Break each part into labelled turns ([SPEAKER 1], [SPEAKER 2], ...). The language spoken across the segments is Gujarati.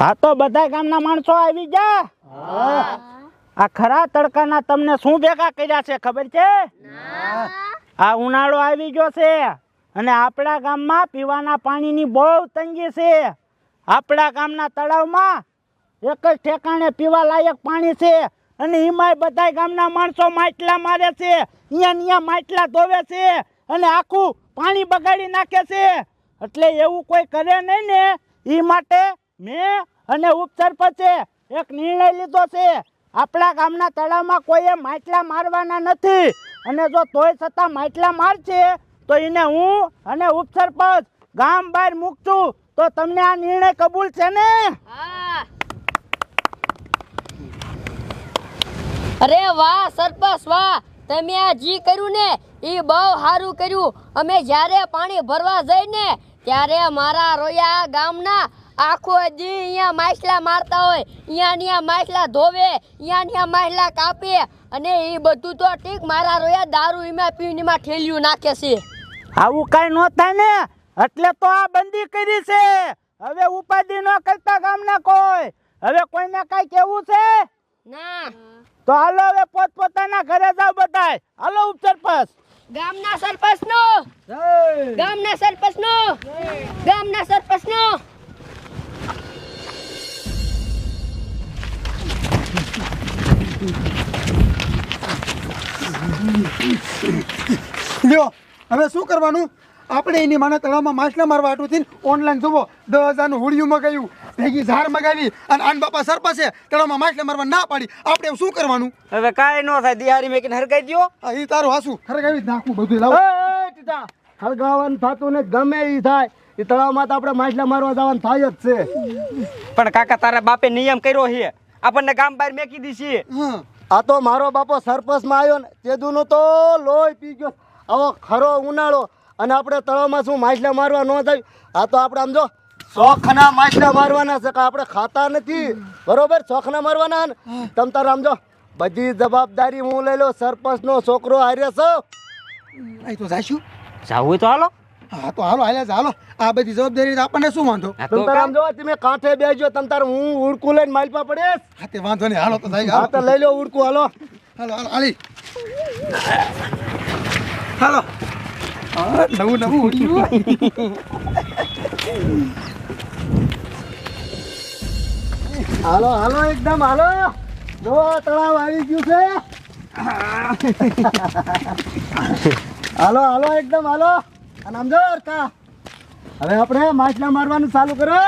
[SPEAKER 1] હા તો બધા ગામના માણસો આવી જા આ ખરા તડકાના તમને શું ભેગા કર્યા છે ખબર છે? આ ઉનાળો આવી ગયો છે અને આપણા ગામમાં પીવાના પાણીની બહુ તંગી છે. આપણા ગામના તળાવમાં એક જ ઠેકાણે પીવા લાયક પાણી છે અને એમાંય બધા ગામના માણસો માટલા મારે છે. અહીંયા અહીંયા માટલા ધોવે છે અને આખું પાણી બગાડી નાખે છે. એટલે એવું કોઈ કરે નહીં ને. એ માટે મેં અને ઉપસરપંચે એક નિર્ણય લીધો છે. આપણા ગામના તળાવમાં કોઈએ માટલા મારવાના નથી. અને જો તોય છતાં માટલા મારશે, તો એને હું અને ઉપસરપંચ ગામ બહાર મૂકશું. તો તમને આ નિર્ણય કબૂલ છે ને?
[SPEAKER 2] અરે વાહ, સરપંચ વાહ. તમે આ જી કર્યું ને એ બહુ સારું કર્યું. અમે જ્યારે પાણી ભરવા જઈને, ત્યારે મારા રોયા ગામના આખો દી અહીંયા માછલા મારતા હોય અહીંયા ત્યાં માછલા ધોવે અહીંયા ત્યાં માછલા કાપે અને એ બધું તો ઠીક મારા રોયા દારૂ એમાં પીને એમાં ઠેલિયું નાખે છે.
[SPEAKER 1] આવું કાંઈ ન થાય ને? એટલે તો આ બંદી કરી છે. હવે ઉપાધિ ન કરતા ગામના કોઈ. હવે કોઈને કાંઈ કેવું છે?
[SPEAKER 2] ના.
[SPEAKER 1] તો હાલો હવે પોતપોતાના ઘરે જાવ બધાય. હાલો ઉપસરપંચ
[SPEAKER 2] ગામના સરપંચ નો ગામના સરપંચ નો ગામના
[SPEAKER 3] લ્યો હવે શું કરવાનું? આપણે એની માને તળાવમાં માછલા મારવા હાટુથી ઓનલાઈન જુઓ દસ હજારનું હુડિયું મગાવ્યું ભેગી ઝાર મગાવી અને આન બાપા સરપંચે તળાવમાં માછલા મારવા ના પાડી. આપણે શું કરવાનું?
[SPEAKER 4] હવે કાંઈ ન થાય દિહારી મેકીને હરગાઈ દો
[SPEAKER 3] એ ઈ તારું હાસું. હરગાવી નાખું બધું લાવો.
[SPEAKER 5] હળગાવાનું થતું ને ગમે એ થાય. એ તળાવમાં તો આપણે માછલા મારવા જવાનું થાય જ છે.
[SPEAKER 4] પણ કાકા તારા બાપે નિયમ કર્યો છે. આપણને ગામ બહાર મેકી દીધી
[SPEAKER 3] હા
[SPEAKER 5] આ તો મારો બાપો સરપંચમાં આવ્યો ને તેદુનો તો લોહી પી ગયો. આવો ખરો ઉનાળો અને આપણે તળાવમાં શું માછલા મારવા ન થાય આ તો આપણે આમ જો શોખના માછલા મારવાના છે કે આપણે ખાતા નથી? બરોબર? શોખના મારવાના ને? તમ તાર આમ જો બધી જવાબદારી હું લઈ લો સરપંચનો છોકરો હારે છો.
[SPEAKER 3] અહીં તો જાશું.
[SPEAKER 4] જાવું તો હાલો.
[SPEAKER 3] હા તો હાલો હાલ્યા જા, હાલો. આ બધી જવાબદારી આપણને શું વાંધો?
[SPEAKER 4] હા
[SPEAKER 5] તમ
[SPEAKER 4] તો
[SPEAKER 5] તાર જો તમે કાંઠે બેસજો તમ તાર હું ઉડકું લઈને માલપા પડે
[SPEAKER 3] હા તે વાંધો નહીં. હાલો તો જાય
[SPEAKER 5] હા તો લઈ લો ઉડકું હાલો.
[SPEAKER 3] હાલો હાલો હાલી. હાલો. હા, નવું નવું હુડિયું
[SPEAKER 5] હાલો હાલો એકદમ હાલો. જો તળાવ આવી ગયું છે. હાલો હાલો એકદમ હાલો. કા હવે આપણે માછલા મારવાનું ચાલુ કરો.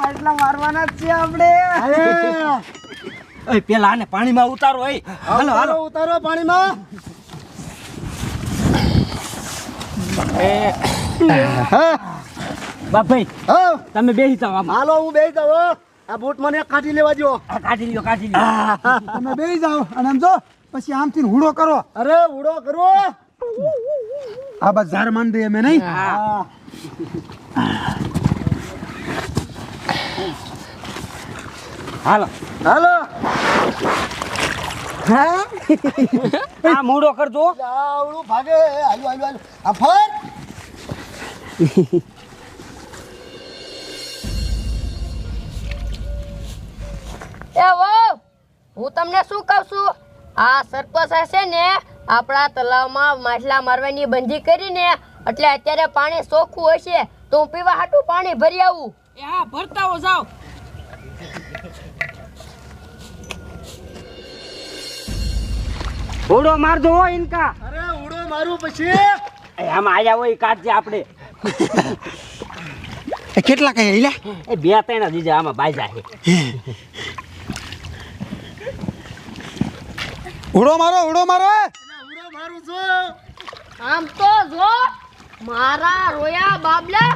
[SPEAKER 4] માટલા મારવાના જ છે આપણે. ઓય પેલા આને પાણીમાં ઉતારો ઓય હાલો હાલો.
[SPEAKER 5] ઉતારો ઉતારો પાણીમાં.
[SPEAKER 4] બાપભાઈ
[SPEAKER 5] હા?
[SPEAKER 4] તમે બેસી જાઓ આમાં.
[SPEAKER 5] હાલો હું બેસી જાઉં આ બૂટ મને કાઢી લેવા દો
[SPEAKER 4] કાઢી લ્યો કાઢી લ્યો.
[SPEAKER 3] તમે બેસી જાઓ અને આમ જો પછી આમથી હુડો કરો.
[SPEAKER 5] અરે હુડો કરો.
[SPEAKER 3] આ બસ ઝાર માંડ દઈએ અમે નહીં?
[SPEAKER 4] હાલો.
[SPEAKER 5] હાલો.
[SPEAKER 4] આ મૂડો કરજો.
[SPEAKER 5] આવડું ભાગે. આયુ આયુ આયુ આ ફર
[SPEAKER 2] એ વહુ હું તમને શું કહું છું? આ સરપંચ હશે ને આપણા તલાવમાં માછલા મારવાની બંધી કરીને એટલે અત્યારે પાણી ચોખ્ખું હશે તો હું પીવા હાટું પાણી ભરી આવું.
[SPEAKER 6] એ હા ભરતા જાઓ.
[SPEAKER 4] ઉડો મારજો હો ઇનકા.
[SPEAKER 5] અરે ઉડો મારું પછી.
[SPEAKER 4] એ આમાં આયા હોય કાઢજે આપણે.
[SPEAKER 3] એ કેટલા કઈ લે
[SPEAKER 4] એ બે ત્રણ દીજે આમાં બાજા છે.
[SPEAKER 3] ઉડો મારો ઉડો મારો
[SPEAKER 5] મારું જો
[SPEAKER 2] આમ તો જો મારા રોયા બાબલા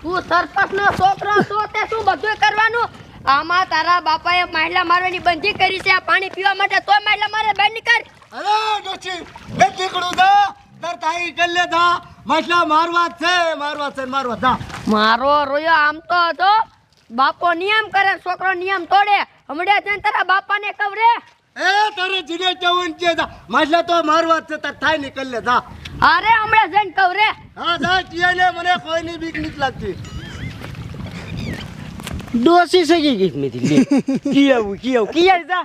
[SPEAKER 2] તું સરપંચનો છોકરો છો તે શું બધું કરવાનું? આમાં તારા બાપાએ માછલા મારવાની બંધી કરી છે આ પાણી પીવા માટે તોય માછલા મારે બહાર નીકળ.
[SPEAKER 5] અરે ડોચી બે ટીકડું દા. તાર તાઈ ગલ્લે દા. માછલા મારવા છે મારવા છે મારવા દા.
[SPEAKER 2] મારો રોયો આમ તો જો બાપો નિયમ કરે છોકરો નિયમ તોડે. હમણાં જઈને તારા બાપાને કહું રે
[SPEAKER 5] એ તારે જીને જવું છે દા માછલા તો મારવા જ છે તાર થાય નીકળ લે જા.
[SPEAKER 2] અરે હમણાં જઈને કહું રે.
[SPEAKER 5] હા દા ને મને કોઈની બીક નથી લાગતી.
[SPEAKER 4] ડોસી સગી ગઈ મેથી? લે. કી આવું કી આવું. કી આવી જા.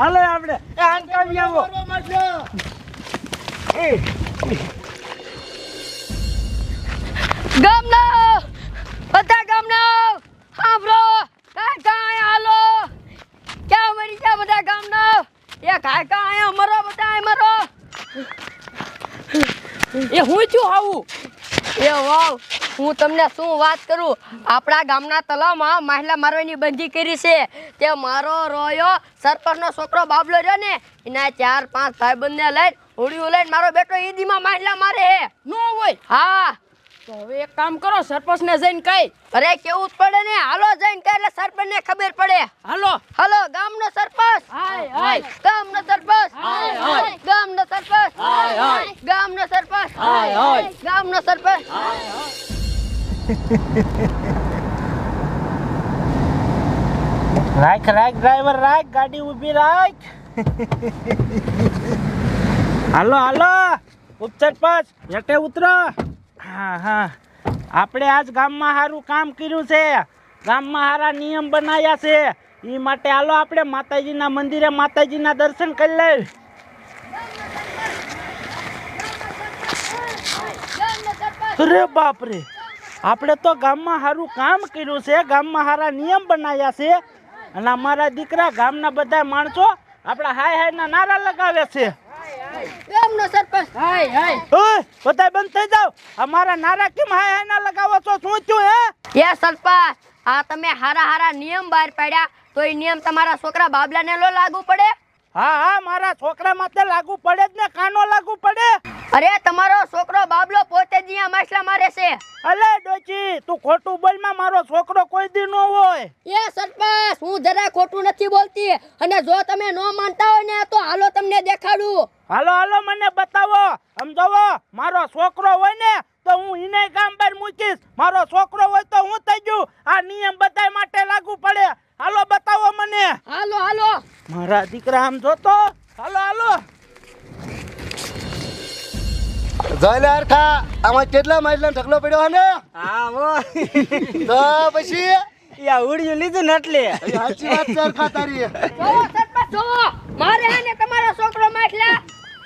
[SPEAKER 4] હાલો આપણે. એ આંકાવી આવો. એ
[SPEAKER 2] કાંઈ કાંઈ મરો બધા મરો. એ હું છું આવું? એ વાવ હું તમને શું વાત કરું? આપણા ગામના તલાવમાં મહિલા મારવાની બંધી કરી છે. તે મારો રોયો સરપંચનો છોકરો બાબલો રહ્યો ને એના ચાર પાંચ ભાઈબંધને લઈને હોડીઓ લઈને મારો બેટો ઈદીમાં મહિલા મારે. હે નો હોય. હા. તો હવે એક કામ કરો સરપંચ ને જઈને કઈ અરે કેવું જ પડે ને? હાલો જઈને કઈ એટલે સરપંચ ને ખબર પડે. હાલો. હાલો ગામનો સરપંચ. હાય હાય. ગામનો સરપંચ. હાય હાય. ગામનો સરપંચ. હાય હાય. ગામનો સરપંચ. હાય હાય. ગામનો સરપંચ.
[SPEAKER 1] રાખ રાખ ડ્રાઈવર રાખ ગાડી ઊભી રાખ. હાલો હાલો. ઉપસરપંચ હેઠે ઉતરો. હા હા. આપણે આજ ગામમાં સારું કામ કર્યું છે. ગામમાં સારા નિયમ બનાવ્યા છે. એ માટે હાલો આપણે માતાજીના મંદિરે માતાજીના દર્શન કરી લઈએ અરે બાપરે. આપણે તો ગામમાં સારું કામ કર્યું છે. ગામમાં સારા નિયમ બનાવ્યા છે. અને અમારા દીકરા ગામના બધા માણસો આપણા હાય હાયના નારા લગાવે છે.
[SPEAKER 2] ગામનો સરપંચ. હાય હાય.
[SPEAKER 1] ઓય બધા બંધ થઈ જાવ અમારા નારા કેમ હાય હાયના લગાવો છો? શું થયું હે?
[SPEAKER 2] એ સરપંચ આ તમે હારા હારા નિયમ બહાર પાડ્યા તો એ નિયમ તમારા છોકરા બાબલાને લો લાગુ પડે?
[SPEAKER 1] હા હા મારા છોકરા માટે લાગુ પડે જ ને. કાનો લાગુ પડે?
[SPEAKER 2] અરે તમારો છોકરો બાબલો પોતે જ અહીંયા માછલા મારે છે
[SPEAKER 1] અલે ડોચી તું ખોટું બોલમાં મારો છોકરો કોઈ દી નો હોય.
[SPEAKER 2] એ સરપંચ હું જરા ખોટું નથી બોલતી. અને જો તમે ન માનતા હોય ને તો હાલો તમને દેખાડું.
[SPEAKER 1] હાલો હાલો મને બતાવો. સમજાવો મારો છોકરો હોય ને તો હું એને કામ પર મૂકીશ. મારો છોકરો હોય તો હું થઈ ગયું. આ નિયમ બધાય માટે લાગુ પડે. હાલો બતાવો મને.
[SPEAKER 2] હાલો હાલો.
[SPEAKER 1] મારા દીકરા આમ જોતો? હાલો હાલો.
[SPEAKER 5] જોઈ ખા હરખા આમાં કેટલા માઇલનો ઢગલો પડ્યો હે ને?
[SPEAKER 4] હા વો
[SPEAKER 5] તો પછી?
[SPEAKER 4] યા ઉડ્યું લીધું ને એટલે.
[SPEAKER 5] સાચી વાત છે હરખા તારી.
[SPEAKER 2] જોવો સરપંચ જોવો મારે હે ને તમારો છોકરો માટલા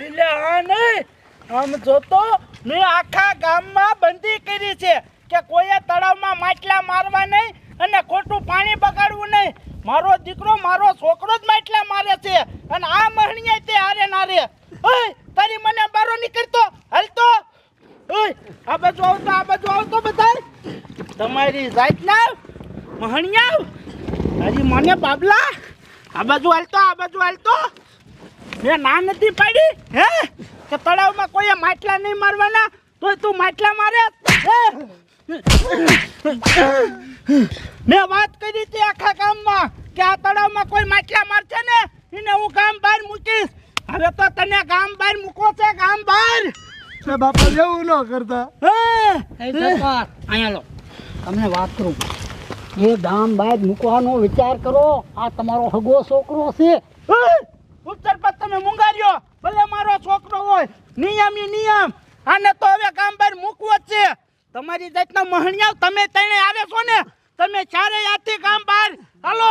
[SPEAKER 1] એટલે હા નહીં આમ જોતો મેં આખા ગામમાં બંધી કરી છે કે કોઈએ તળાવમાં માટલા મારવા નહીં અને ખોટું પાણી બગાડવું નહીં. મારો દીકરો મારો છોકરો જ માટલા મારે છે. અને આ મહણીએ તે હારે નારે ઓય તારી મને બારો નીકળતો. હાલતો આ બાજુ આવતો આ બાજુ આવતો બધા તમારી જાતના મહણિયા તારી મને બાબલા. આ બાજુ હાલતો આ બાજુ હાલતો મેં ના નથી પાડી, હે? કે તળાવમાં કોઈએ માટલા નહીં મારવાના તો તું માટલા મારે? મેં વાત કરી હતી આખા ગામમાં કે આ તળાવમાં કોઈ માટલા મારશે ને? એને હું ગામ બહાર મૂકીશ. હવે તો તને ગામ બહાર મૂકો છે ગામ બહાર.
[SPEAKER 5] તે બાપા જેવું ન કરતા.
[SPEAKER 6] અહીંયા લો. તમને વાત કરું. એ ગામ બહાર મૂકવાનો વિચાર કરો. આ તમારો હગો છોકરો છે.
[SPEAKER 1] હે? ઉપસરપંચ તમે મુંગાર્યો. ભલે મારો છોકરો હોય. નિયમ ઈ નિયમ. આને તો હવે ગામ બહાર મૂકવો જ છે. તમારી જાતના મહણિયા તમે તેને આવે છો ને? તમે ચારે આથી ગામ બહાર. હાલો.